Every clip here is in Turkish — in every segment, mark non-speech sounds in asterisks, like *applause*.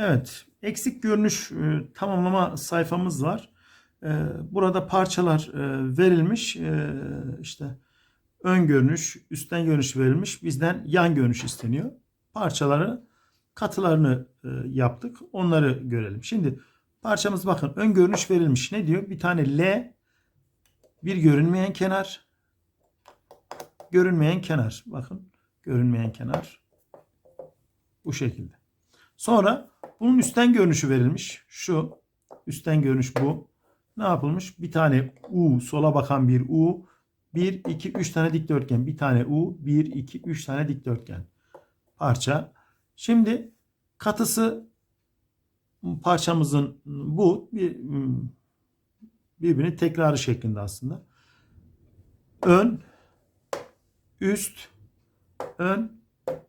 Evet, eksik görünüş e, tamamlama sayfamız var. E, burada parçalar e, verilmiş. E, işte ön görünüş, üstten görünüş verilmiş. Bizden yan görünüş isteniyor. Parçaları, katılarını e, yaptık. Onları görelim. Şimdi parçamız bakın ön görünüş verilmiş. Ne diyor? Bir tane L, bir görünmeyen kenar, görünmeyen kenar. Bakın görünmeyen kenar bu şekilde. Sonra bunun üstten görünüşü verilmiş. Şu üstten görünüş bu. Ne yapılmış? Bir tane U, sola bakan bir U. 1, 2, 3 tane dikdörtgen. Bir tane U, 1, 2, 3 tane dikdörtgen. Parça. Şimdi katısı parçamızın bu bir birbirini tekrarı şeklinde aslında. Ön, üst, ön,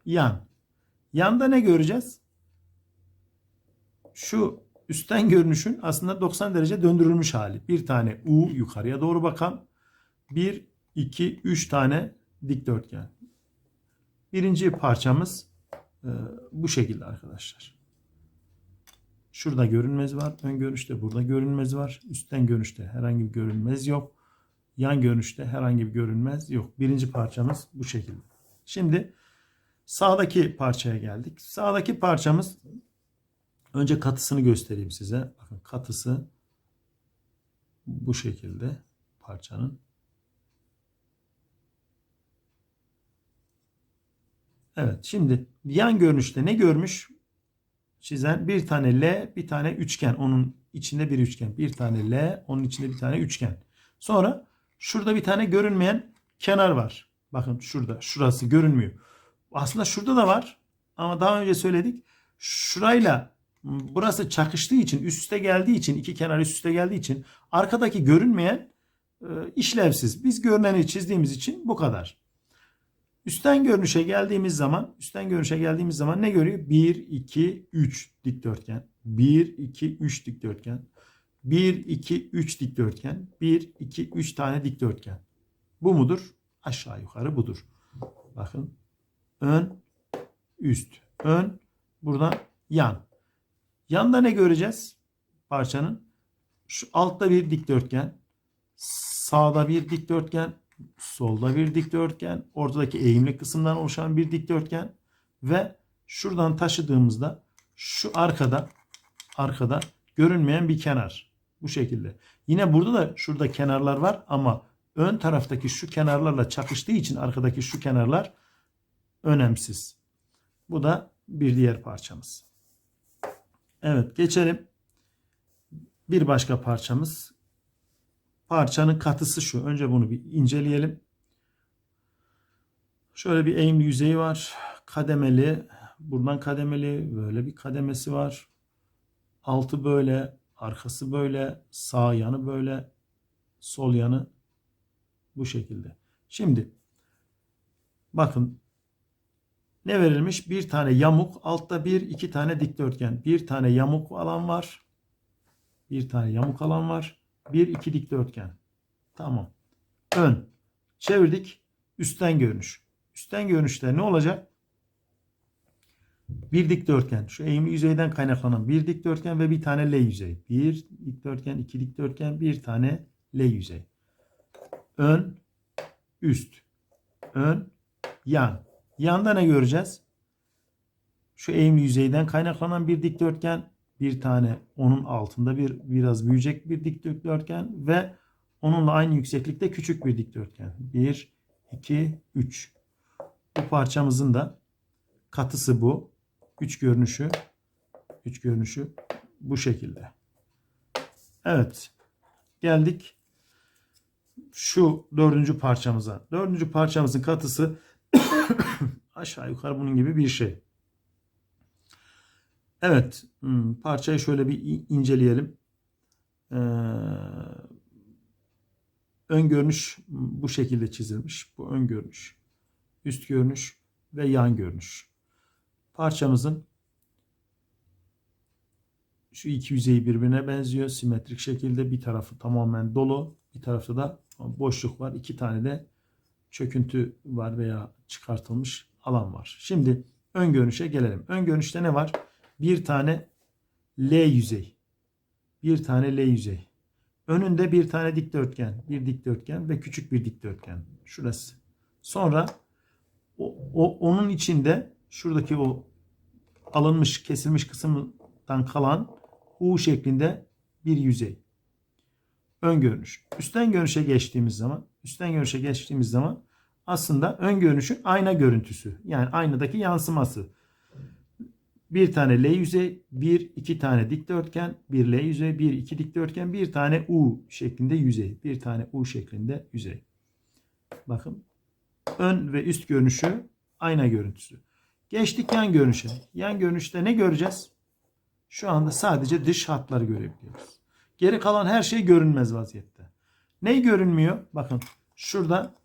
yan. Yanda ne göreceğiz? Şu üstten görünüşün aslında 90 derece döndürülmüş hali. Bir tane U yukarıya doğru bakan. 1, 2, 3 tane dikdörtgen. Birinci parçamız e, bu şekilde arkadaşlar. Şurada görünmez var. Ön görünüşte burada görünmez var. Üstten görünüşte herhangi bir görünmez yok. Yan görünüşte herhangi bir görünmez yok. Birinci parçamız bu şekilde. Şimdi sağdaki parçaya geldik. Sağdaki parçamız önce katısını göstereyim size. Bakın katısı bu şekilde parçanın. Evet şimdi yan görünüşte ne görmüş? Çizen bir tane L bir tane üçgen. Onun içinde bir üçgen. Bir tane L onun içinde bir tane üçgen. Sonra şurada bir tane görünmeyen kenar var. Bakın şurada şurası görünmüyor. Aslında şurada da var. Ama daha önce söyledik. Şurayla burası çakıştığı için üst üste geldiği için iki kenar üst üste geldiği için arkadaki görünmeyen e, işlevsiz. Biz görüneni çizdiğimiz için bu kadar. Üstten görünüşe geldiğimiz zaman, üstten görünüşe geldiğimiz zaman ne görüyor? 1, 2, 3 dikdörtgen. 1, 2, 3 dikdörtgen. 1, 2, 3 dikdörtgen. 1, 2, 3 tane dikdörtgen. Bu mudur? Aşağı yukarı budur. Bakın. Ön, üst. Ön, burada yan. Yanda ne göreceğiz? Parçanın. Şu altta bir dikdörtgen. Sağda bir dikdörtgen solda bir dikdörtgen, ortadaki eğimli kısımdan oluşan bir dikdörtgen ve şuradan taşıdığımızda şu arkada arkada görünmeyen bir kenar. Bu şekilde. Yine burada da şurada kenarlar var ama ön taraftaki şu kenarlarla çakıştığı için arkadaki şu kenarlar önemsiz. Bu da bir diğer parçamız. Evet geçelim. Bir başka parçamız parçanın katısı şu. Önce bunu bir inceleyelim. Şöyle bir eğimli yüzeyi var. Kademeli. Buradan kademeli. Böyle bir kademesi var. Altı böyle. Arkası böyle. Sağ yanı böyle. Sol yanı bu şekilde. Şimdi bakın ne verilmiş? Bir tane yamuk. Altta bir, iki tane dikdörtgen. Bir tane yamuk alan var. Bir tane yamuk alan var. Bir iki dikdörtgen. Tamam. Ön. Çevirdik. Üstten görünüş. Üstten görünüşte ne olacak? Bir dikdörtgen. Şu eğimli yüzeyden kaynaklanan bir dikdörtgen ve bir tane L yüzey. Bir dikdörtgen, iki dikdörtgen, bir tane L yüzey. Ön, üst. Ön, yan. Yanda ne göreceğiz? Şu eğimli yüzeyden kaynaklanan bir dikdörtgen, bir tane onun altında bir biraz büyüyecek bir dikdörtgen ve onunla aynı yükseklikte küçük bir dikdörtgen. 1, 2, 3. Bu parçamızın da katısı bu. Üç görünüşü. Üç görünüşü bu şekilde. Evet. Geldik şu dördüncü parçamıza. Dördüncü parçamızın katısı *coughs* aşağı yukarı bunun gibi bir şey. Evet. Hmm, parçayı şöyle bir inceleyelim. Ee, ön görünüş bu şekilde çizilmiş. Bu ön görünüş. Üst görünüş ve yan görünüş. Parçamızın şu iki yüzeyi birbirine benziyor. Simetrik şekilde bir tarafı tamamen dolu. Bir tarafta da boşluk var. İki tane de çöküntü var veya çıkartılmış alan var. Şimdi ön görünüşe gelelim. Ön görünüşte ne var? Bir tane L yüzey. Bir tane L yüzey. Önünde bir tane dikdörtgen, bir dikdörtgen ve küçük bir dikdörtgen. Şurası. Sonra o, o onun içinde şuradaki o alınmış, kesilmiş kısımdan kalan U şeklinde bir yüzey. Ön görünüş. Üstten görünüşe geçtiğimiz zaman, üstten görünüşe geçtiğimiz zaman aslında ön görünüşün ayna görüntüsü. Yani aynadaki yansıması. Bir tane L yüzey, bir iki tane dikdörtgen, bir L yüzey, bir iki dikdörtgen, bir tane U şeklinde yüzey. Bir tane U şeklinde yüzey. Bakın ön ve üst görünüşü ayna görüntüsü. Geçtik yan görünüşe. Yan görünüşte ne göreceğiz? Şu anda sadece dış hatları görebiliyoruz. Geri kalan her şey görünmez vaziyette. Ne görünmüyor? Bakın şurada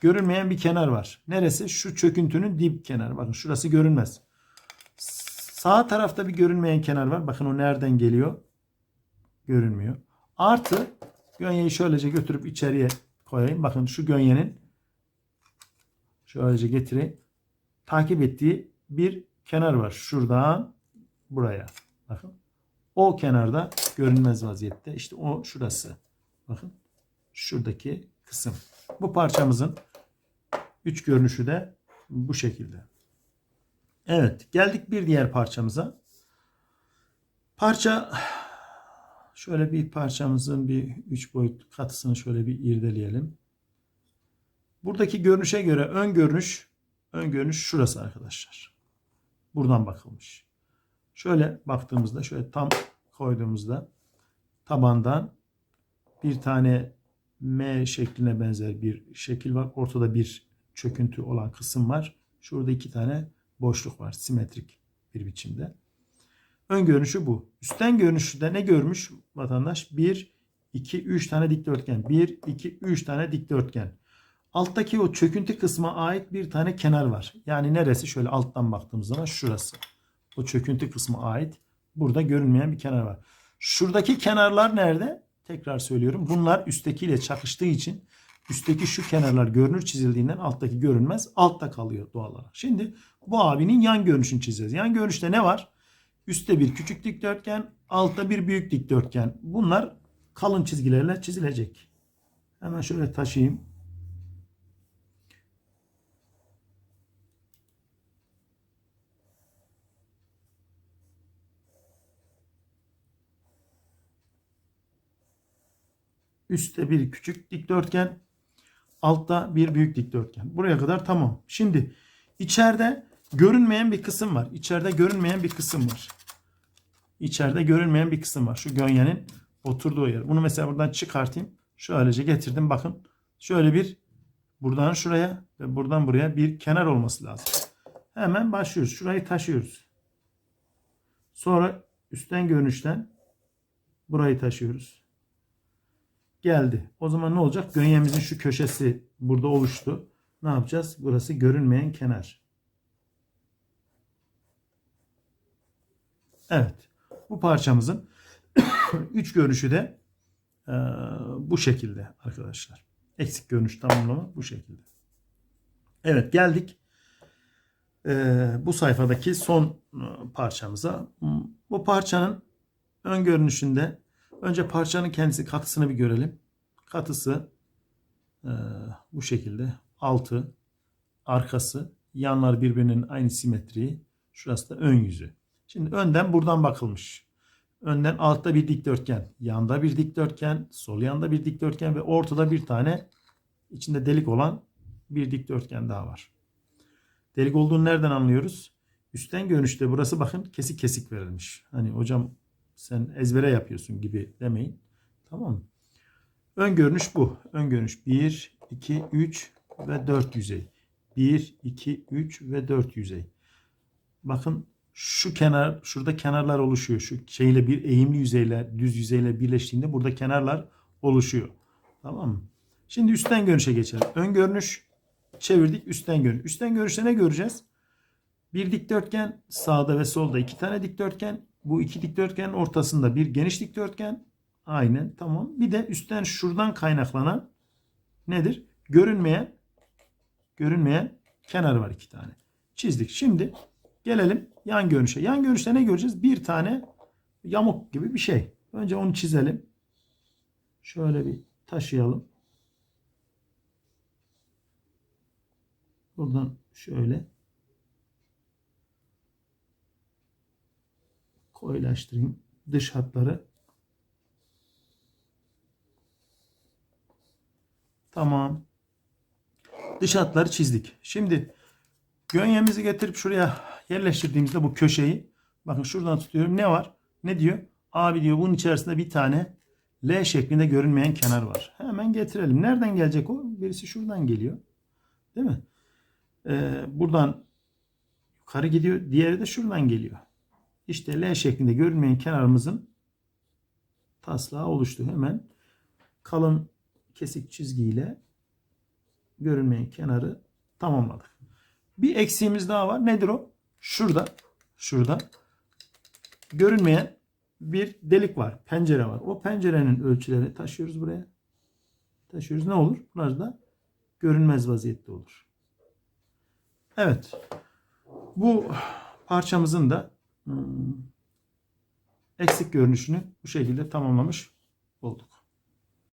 görünmeyen bir kenar var. Neresi? Şu çöküntünün dip kenarı. Bakın şurası görünmez. Sağ tarafta bir görünmeyen kenar var. Bakın o nereden geliyor? Görünmüyor. Artı gönyeyi şöylece götürüp içeriye koyayım. Bakın şu gönyenin şöylece getireyim. Takip ettiği bir kenar var. Şuradan buraya. Bakın. O kenarda görünmez vaziyette. İşte o şurası. Bakın. Şuradaki kısım. Bu parçamızın üç görünüşü de bu şekilde. Evet. Geldik bir diğer parçamıza. Parça şöyle bir parçamızın bir üç boyut katısını şöyle bir irdeleyelim. Buradaki görünüşe göre ön görünüş ön görünüş şurası arkadaşlar. Buradan bakılmış. Şöyle baktığımızda şöyle tam koyduğumuzda tabandan bir tane M şekline benzer bir şekil var. Ortada bir çöküntü olan kısım var. Şurada iki tane boşluk var. Simetrik bir biçimde. Ön görünüşü bu. Üstten görünüşü de ne görmüş vatandaş? 1, 2, 3 tane dikdörtgen. 1, 2, 3 tane dikdörtgen. Alttaki o çöküntü kısma ait bir tane kenar var. Yani neresi? Şöyle alttan baktığımız zaman şurası. O çöküntü kısmı ait. Burada görünmeyen bir kenar var. Şuradaki kenarlar nerede? Tekrar söylüyorum. Bunlar üsttekiyle çakıştığı için üstteki şu kenarlar görünür çizildiğinden alttaki görünmez. Altta kalıyor doğal olarak. Şimdi bu abinin yan görünüşünü çizeceğiz. Yan görünüşte ne var? Üstte bir küçük dikdörtgen, altta bir büyük dikdörtgen. Bunlar kalın çizgilerle çizilecek. Hemen şöyle taşıyayım. Üstte bir küçük dikdörtgen, altta bir büyük dikdörtgen. Buraya kadar tamam. Şimdi içeride görünmeyen bir kısım var. İçeride görünmeyen bir kısım var. İçeride görünmeyen bir kısım var. Şu gönyenin oturduğu yer. Bunu mesela buradan çıkartayım. Şöylece getirdim. Bakın. Şöyle bir buradan şuraya ve buradan buraya bir kenar olması lazım. Hemen başlıyoruz. Şurayı taşıyoruz. Sonra üstten görünüşten burayı taşıyoruz. Geldi. O zaman ne olacak? Gönyemizin şu köşesi burada oluştu. Ne yapacağız? Burası görünmeyen kenar. Evet. Bu parçamızın *coughs* üç görünüşü de e, bu şekilde arkadaşlar. Eksik görünüş tamamlama bu şekilde. Evet geldik e, bu sayfadaki son e, parçamıza. Bu parçanın ön görünüşünde önce parçanın kendisi katısını bir görelim. Katısı e, bu şekilde. Altı, arkası, yanlar birbirinin aynı simetriği. Şurası da ön yüzü. Şimdi önden buradan bakılmış. Önden altta bir dikdörtgen, yanda bir dikdörtgen, sol yanda bir dikdörtgen ve ortada bir tane içinde delik olan bir dikdörtgen daha var. Delik olduğunu nereden anlıyoruz? Üstten görünüşte burası bakın kesik kesik verilmiş. Hani hocam sen ezbere yapıyorsun gibi demeyin. Tamam mı? Ön görünüş bu. Ön görünüş 1, 2, 3 ve 4 yüzey. 1, 2, 3 ve 4 yüzey. Bakın şu kenar, şurada kenarlar oluşuyor. Şu şeyle bir eğimli yüzeyle, düz yüzeyle birleştiğinde burada kenarlar oluşuyor. Tamam mı? Şimdi üstten görünüşe geçelim. Ön görünüş çevirdik üstten görünüş. Üstten görünüşte ne göreceğiz? Bir dikdörtgen sağda ve solda iki tane dikdörtgen. Bu iki dikdörtgenin ortasında bir geniş dikdörtgen. Aynen tamam. Bir de üstten şuradan kaynaklanan nedir? Görünmeyen görünmeyen kenar var iki tane. Çizdik. Şimdi gelelim yan görünüşe. Yan görünüşte ne göreceğiz? Bir tane Yamuk gibi bir şey. Önce onu çizelim. Şöyle bir taşıyalım. Buradan şöyle koyulaştırayım dış hatları. Tamam. Dış hatları çizdik. Şimdi gönyemizi getirip şuraya yerleştirdiğimizde bu köşeyi bakın şuradan tutuyorum. Ne var? Ne diyor? Abi diyor bunun içerisinde bir tane L şeklinde görünmeyen kenar var. Hemen getirelim. Nereden gelecek o? Birisi şuradan geliyor. Değil mi? Ee, buradan yukarı gidiyor. Diğeri de şuradan geliyor. İşte L şeklinde görünmeyen kenarımızın taslağı oluştu. Hemen kalın kesik çizgiyle görünmeyen kenarı tamamladık. Bir eksiğimiz daha var. Nedir o? Şurada, şurada görünmeyen bir delik var. Pencere var. O pencerenin ölçülerini taşıyoruz buraya. Taşıyoruz. Ne olur? Bunlar da görünmez vaziyette olur. Evet. Bu parçamızın da eksik görünüşünü bu şekilde tamamlamış olduk.